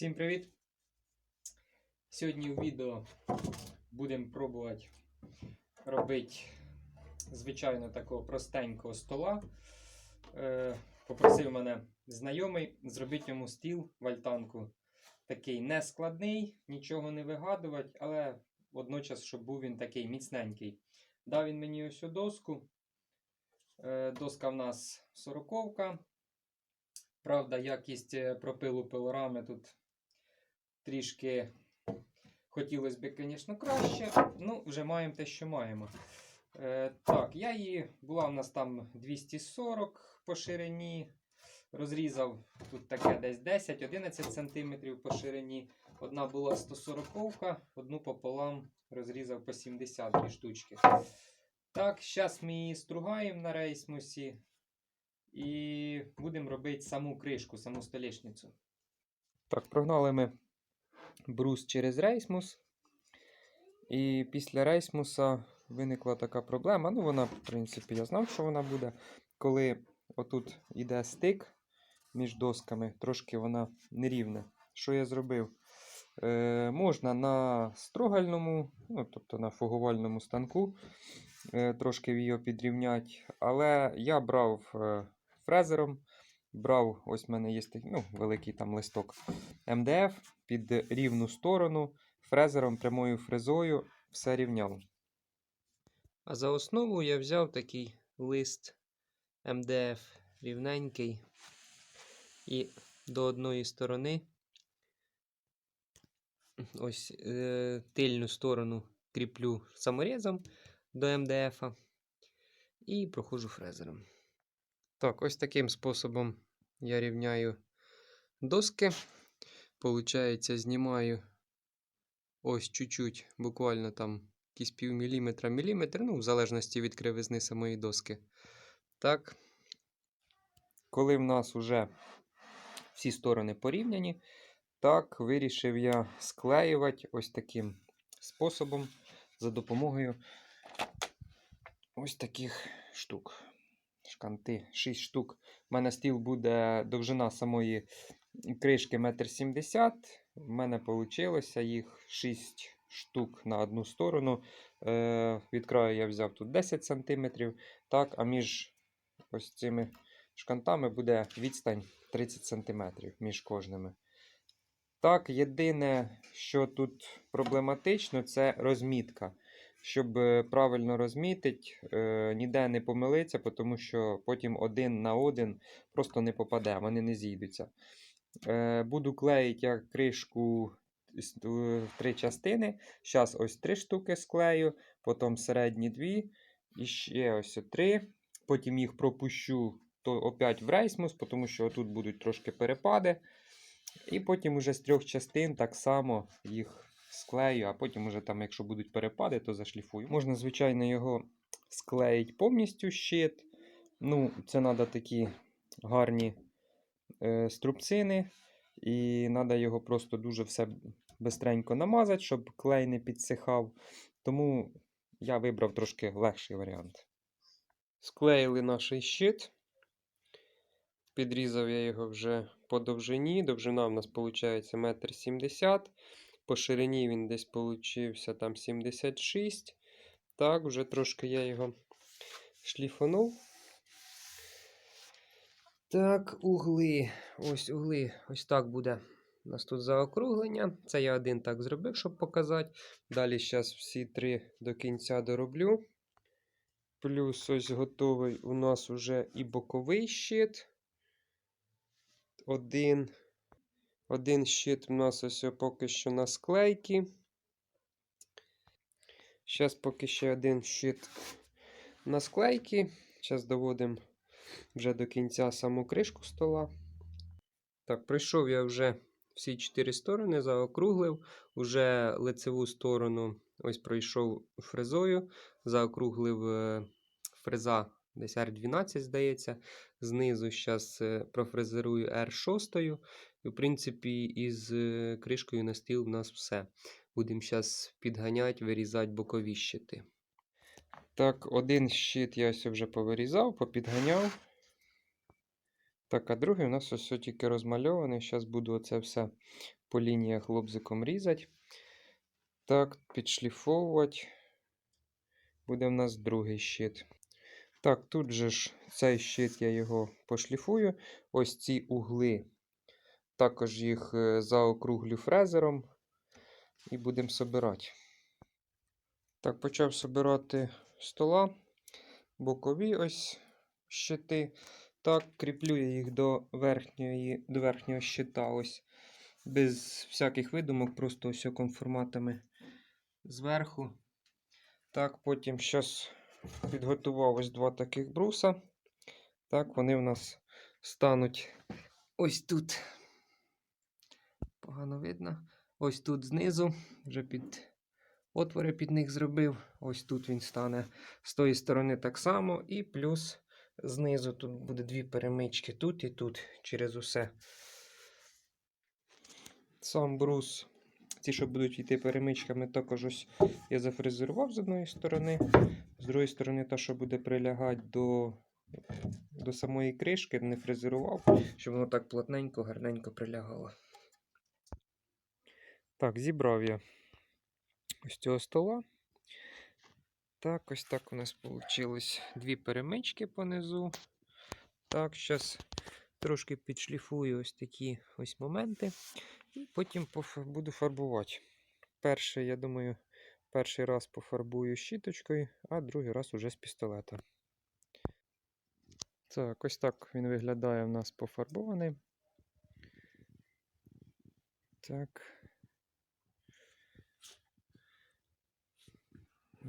Всім привіт! Сьогодні у відео будемо пробувати робити звичайно такого простенького стола. Е, попросив мене знайомий зробити йому стіл в альтанку. Такий нескладний, нічого не вигадувати, але водночас, щоб був він такий міцненький. Дав він мені ось цю доску. Е, доска в нас сороковка. Правда, якість е, пропилу пилорами тут трішки хотілося б, звісно, краще. Ну, вже маємо те, що маємо. Е, так, я її була в нас там 240 по ширині. Розрізав тут таке десь 10-11 см по ширині. Одна була 140, одну пополам розрізав по 72 штучки. Так, зараз ми її стругаємо на рейсмусі. І будемо робити саму кришку, саму столішницю. Так, прогнали ми брус через рейсмус. І після рейсмуса виникла така проблема. Ну, вона, в принципі, я знав, що вона буде. Коли отут іде стик між досками, трошки вона нерівна. Що я зробив? Е, можна на строгальному, ну, тобто на фугувальному станку, е, трошки його підрівняти. Але я брав е, фрезером. Брав, ось в мене є ну, великий там листок МДФ під рівну сторону, фрезером, прямою фрезою все рівняв. А за основу я взяв такий лист МДФ рівненький. І до одної сторони, ось е, тильну сторону кріплю саморізом до МДФ і проходжу фрезером. Так, ось таким способом я рівняю доски. Получається, знімаю ось чуть-чуть, буквально там якісь пів міліметра, міліметр, ну, в залежності від кривизни самої доски. Так. Коли в нас вже всі сторони порівняні, так, вирішив я склеювати ось таким способом за допомогою ось таких штук шканти 6 штук. У мене стіл буде довжина самої кришки 1,70 м. У мене вийшло їх 6 штук на одну сторону. Е, Від краю я взяв тут 10 см. Так, а між ось цими шкантами буде відстань 30 см між кожними. Так, єдине, що тут проблематично, це розмітка щоб е, правильно розмітити, е, ніде не помилитися, тому що потім один на один просто не попаде, вони не зійдуться. Е, буду клеїти я кришку в три частини. Зараз ось три штуки склею, потім середні дві, і ще ось три. Потім їх пропущу то опять в рейсмус, тому що тут будуть трошки перепади. І потім уже з трьох частин так само їх склею, а потім, уже там, якщо будуть перепади, то зашліфую. Можна, звичайно, його склеїти повністю щит. Ну, Це треба такі гарні е, струбцини. І треба його просто дуже все бистренько намазати, щоб клей не підсихав. Тому я вибрав трошки легший варіант. Склеїли наш щит. Підрізав я його вже по довжині. Довжина в нас виходить 1,70 м. По ширині він десь получився там 76. Так, вже трошки я його шліфанув. Так, угли. Ось угли. Ось так буде. У нас тут заокруглення. Це я один так зробив, щоб показати. Далі зараз всі три до кінця дороблю. Плюс ось готовий у нас уже і боковий щит. Один. Один щит у нас ось поки що на склейки. Зараз поки ще один щит на склейки. Зараз доводимо вже до кінця саму кришку стола. Так, пройшов я вже всі чотири сторони, заокруглив. Уже лицеву сторону ось пройшов фрезою, заокруглив е, фреза десь R12, здається. Знизу зараз е, профрезерую R6. І, в принципі, із е, кришкою на стіл в нас все. Будемо зараз підганяти, вирізати бокові щити. Так, один щит я ось вже повирізав, попідганяв. Так, а другий у нас ось тільки розмальований. Зараз буду це все по лініях лобзиком різати. Так, підшліфовувати. Буде в нас другий щит. Так, тут же ж цей щит я його пошліфую. Ось ці угли. Також їх е, заокруглю фрезером. І будемо собирати. Так, почав собирати стола. Бокові ось щити. Так, кріплю я їх до верхньої, до верхнього щита. Ось. Без всяких видумок, просто ось конформатами зверху. Так, потім зараз підготував ось два таких бруса. Так, вони в нас стануть ось тут. Погано видно. Ось тут знизу, вже під отвори під них зробив. Ось тут він стане з тої сторони так само. І плюс знизу тут буде дві перемички тут і тут через усе. Сам брус, ті, що будуть йти перемичками, також ось я зафрезерував з одної сторони, з другої сторони, та, що буде прилягати до, до самої кришки, не фрезерував, щоб воно так плотненько, гарненько прилягало. Так, зібрав я ось цього стола. Так, ось так у нас вийшло дві перемички понизу. Так, зараз трошки підшліфую ось такі ось моменти. І потім буду фарбувати. Перший, я думаю, перший раз пофарбую щіточкою, а другий раз уже з пістолета. Так, ось так він виглядає в нас пофарбований. Так.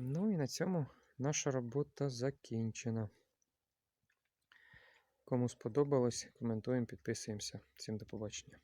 Ну і на цьому наша робота закінчена. Кому сподобалось, коментуємо, підписуємося. Всім до побачення.